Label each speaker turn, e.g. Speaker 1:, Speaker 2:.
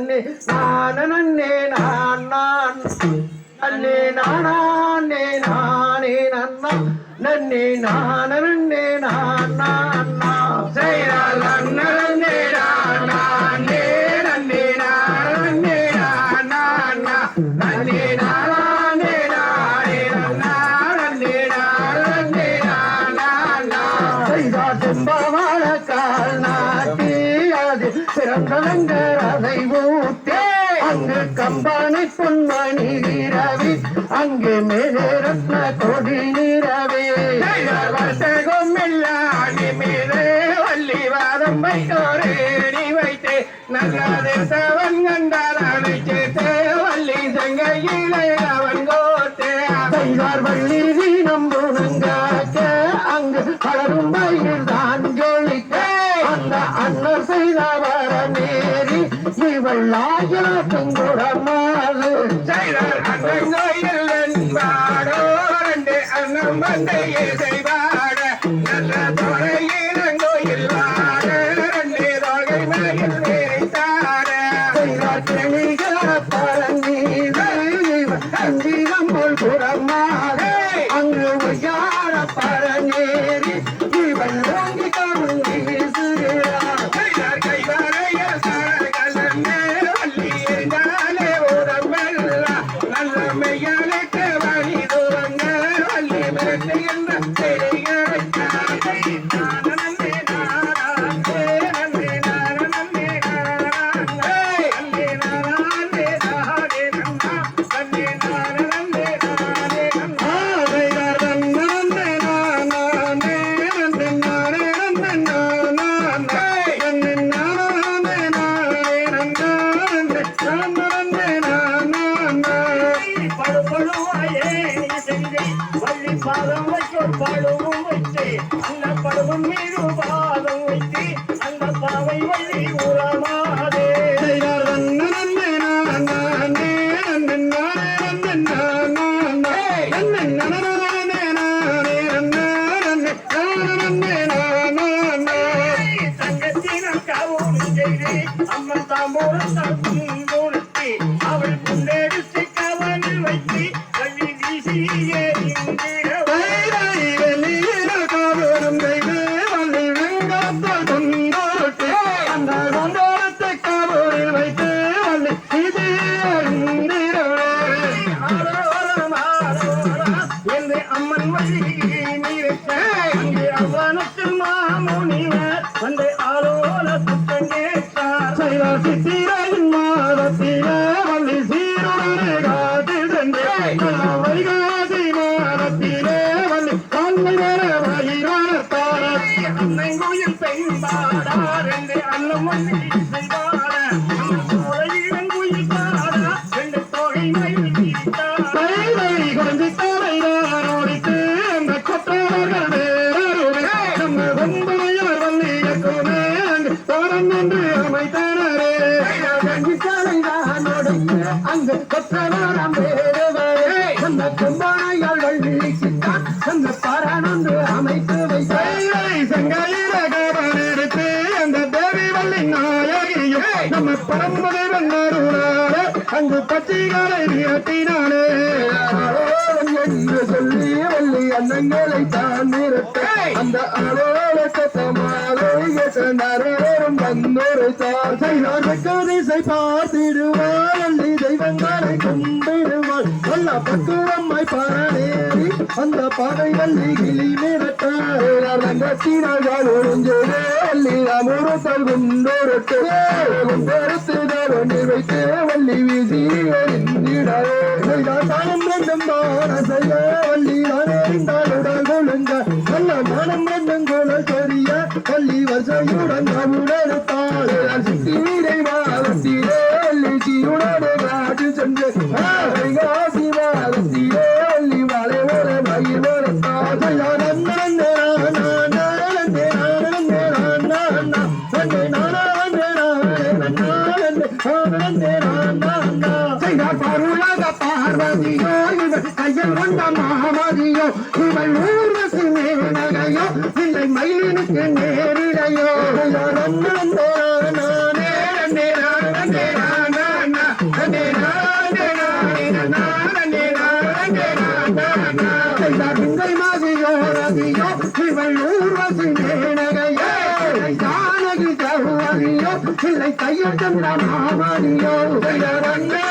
Speaker 1: நன்னே நான நன்னே நான் நான் நன்னே நானே நானே நன்னா நன்னே நான நன்னே நான் நான் அங்கு கம்பானை பொன்மணி நீரவி அங்கு மேலே ரத்ன கொடி நீரவி வர்த்தகம் இல்லாடி மீது வள்ளி வாதம் வைத்தோரே நீ வைத்தே. நல்லது சவன் கண்டால் அழைச்சே வள்ளி செங்கையிலே அவன் கோத்தே. வள்ளி தீனம் புனங்காக்க அங்கு பலரும் பயிர் இவள் அண்ணன் செய்வாட. நல்ல
Speaker 2: பாதம் வைக்க படுவும் வைத்து அந்த படுவம் மீது பாதம் வைத்து அந்த பாவை வழி உறமாதே அம்மன் அவள் கவனில் வைத்து வள்ளி வீசியே என்று அம்மன் வழி நீரத்த அங்கே அவனத்தில் மாமுனிவர் வந்து ஆலோல சுத்தம் கேட்டார் அண்ணன் கோயில் பெண் பாடார் என்று அண்ணன் வந்து செய்வார
Speaker 1: அங்கு கொற்றவரம் வேறுவரே. அந்த கும்பனையாள் வள்ளிக்கிட்டான் அந்த பரணொன்று அமைத்து வைத்தேன் செங்காயிரகவனெடுத்து அந்த தேவி வள்ளி நாயகியும் நம்ம பரம்பரை வந்தாருனாலே அங்கு பச்சைகளை நிறுத்தினானே என்று சொல்லி வள்ளி அன்னங்களை தான் நிறுத்த. அந்த அலோல சத்தமாலும் வந்தொரு திசை பார்த்திடுவாள் அந்த பாதை வள்ளி கிளி மிரட்டாள் ரங்கத்தினாள் ஒழிஞ்சே வள்ளி அமுரத்தல் குண்டொருட்டு குண்டொருத்துதல் ஒன்று வைத்து வள்ளி வீசி எரிந்திடவே. தானம் ரெண்டும் பான செய்ய வள்ளி அறிந்தால் உடல் கொழுங்க. நல்ல சொரிய வள்ளி வசையுடன் மாமதியோ இவள் ஊர்வசி மேனகையோ இல்லை மயிலினுக்கு நேரிடையோ இவள்ளூர் வாசி மேனகையோ
Speaker 2: ஜானகி கௌவரியோ இல்லை கையட்டம் ராமாவரியோ வந்தே